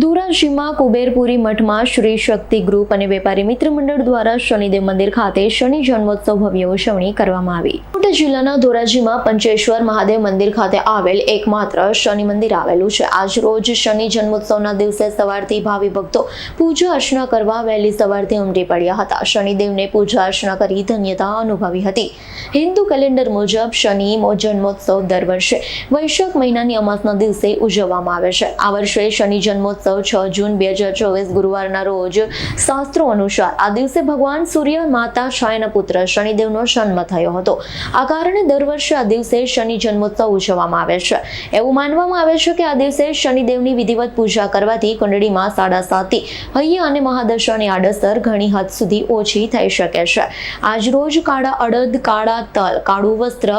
ધોરાજીમાં કુબેરપુરી મઠમાં શ્રી શક્તિ group અને વેપારી મિત્ર મંડળ દ્વારા શનિદેવ મંદિર ખાતે શનિ જન્મોત્સવ ભવ્ય ઉજવણી કરવામાં આવી. બોટાદ જિલ્લાના ધોરાજીમાં પંચેશ્વર મહાદેવ મંદિર ખાતે આવેલ એકમાત્ર શનિ મંદિર આવેલું છે. આજ રોજ શનિ જન્મોત્સવના દિવસે સવારથી ભાવિ ભક્તો પૂજા અર્ચના કરવા વહેલી સવારથી ઉમટી પડ્યા હતા. શનિદેવને પૂજા અર્ચના કરી ધન્યતા અનુભવી હતી. હિન્દુ કેલેન્ડર મુજબ શનિ જન્મોત્સવ દર વર્ષે વૈશાખ મહિનાની અમાસના દિવસે ઉજવવામાં આવે છે. આ વર્ષે શનિ જન્મોત્સવ છ જૂન બે હજાર ચોવીસ ગુરુવારના રોજ શાસ્ત્રો અનુસાર આ દિવસે ભગવાન સૂર્ય, માતા છાયાના પુત્ર શનિદેવનો જન્મ થયો હતો. આ કારણે દર વર્ષે આ દિવસે શનિ જન્મોત્સવ ઉજવવામાં આવે છે. એવું માનવામાં આવે છે કે આ દિવસે શનિદેવની વિધિવત પૂજા કરવાથી કુંડળીમાં સાડા સાતી, હૈયા અને મહાદશાની આડઅસર ઘણી હદ સુધી ઓછી થઈ શકે છે. આજ રોજ કાળા અડદ, કાળા તલ, કાળું વસ્ત્ર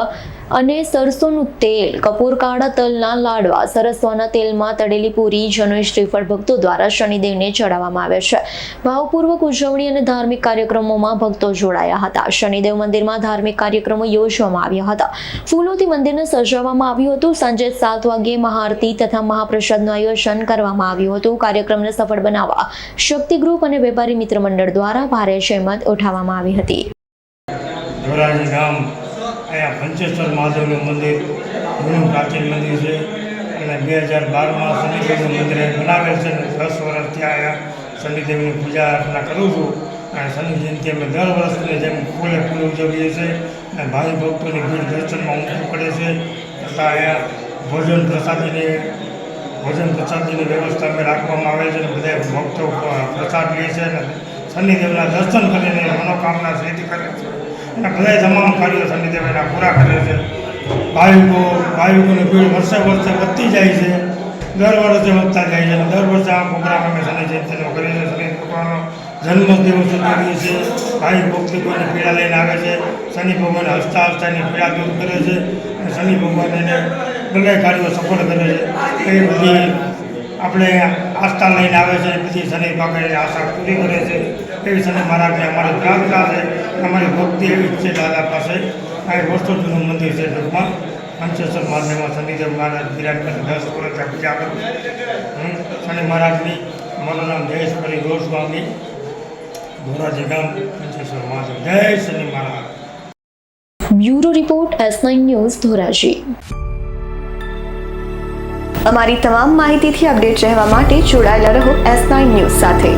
અને સરસોનું તેલ, કપૂર કાળા તલના લાડવા સરસવાના તેલમાં તળેલી પૂરી, જનોઈ શ્રીફળ ભક્તો દ્વારા શનિદેવને ચડાવવામાં આવે છે. ભાવપૂર્વક ઉજવણી અને ધાર્મિક કાર્યક્રમોમાં ભક્તો જોડાયા હતા. શનિદેવ મંદિરમાં ધાર્મિક કાર્યક્રમો યોજવામાં આવ્યા હતા. ફૂલોથી મંદિરને સજાવવામાં આવ્યું હતું. સાંજે સાત વાગ્યે મહાઆરતી તથા મહાપ્રસાદનું આયોજન કરવામાં આવ્યું હતું. કાર્યક્રમને સફળ બનાવવા શક્તિ ગ્રુપ અને વેપારી મિત્ર મંડળ દ્વારા ભારે જહેમત ઉઠાવવામાં આવી હતી. ધોરાજી ગામ અહીંયા પંચેશ્વર મહાદેવનું મંદિર, ઘણું પ્રાચીન મંદિર છે. અને બે હજાર બારમાં શનિદેવનું મંદિર બનાવેલ છે અને દસ ત્યાં અહીંયા શનિદેવની પૂજા અર્ચના કરું છું. અને શનિ જયંતિ અમે દર વર્ષની જેમ ફૂલે ફૂલ ઉજવીએ છીએ. અને ભાઈ ભક્તોની ભીડ દર્શનમાં ઉમટી પડે છે. તથા અહીંયા ભોજન પ્રસાદીની ભોજન પ્રસાદીની વ્યવસ્થા અમે રાખવામાં આવે છે અને બધા ભક્તો પ્રસાદ લે છે અને શનિદેવના દર્શન કરીને મનોકામના સિદ્ધ કરે છે. અને બધા તમામ કાર્યો સમિતિભાઈના પૂરા કરે છે. ભાવિકો, ભાવિકોની ભીડ વર્ષે વર્ષે વધતી જાય છે. દર વર્ષે વધતા જાય છે અને દર વર્ષે આ પ્રોગ્રામ અમે શનિ જયંતિનો કરીએ છીએ. શનિ ભગવાનનો જન્મ દિવસ ઉજવીએ છીએ. ભાવિક ભક્તિકોની પીડા લઈને આવે છે. શનિ ભગવાન હસતા હસતા એની પીડા દૂર કરે છે. અને શનિ ભગવાન એને બધા કાર્યો સફળ કરે છે. એ બધી આપણે આસ્થા લઈને આવે છે. બધી શનિ ભાગે આશા પૂરી કરે છે. એવી શનિ મહારાજને અમારે પ્રાર્થના છે. અમારી ભક્તિ એવી જ છે દાદા પાસે. આ વર્ષો મંદિર છે ટૂંકમાં. પંચેશ્વર મહાદેવમાં શનિદેવ મહારાજ વિરાટ દસ વર્ષ પૂજા કરું. શનિ મહારાજની મારું નામ જયેશભાઈ ગોસ્વામી ધોરાજી ગામ પંચેશ્વર મહાદેવ જય Shani Maharaj. Bureau report S nine news Dhoraji. અમારી તમામ માહિતીથી અપડેટ રહેવા માટે જોડાયેલા રહો એસ નાઇન ન્યૂઝ સાથે.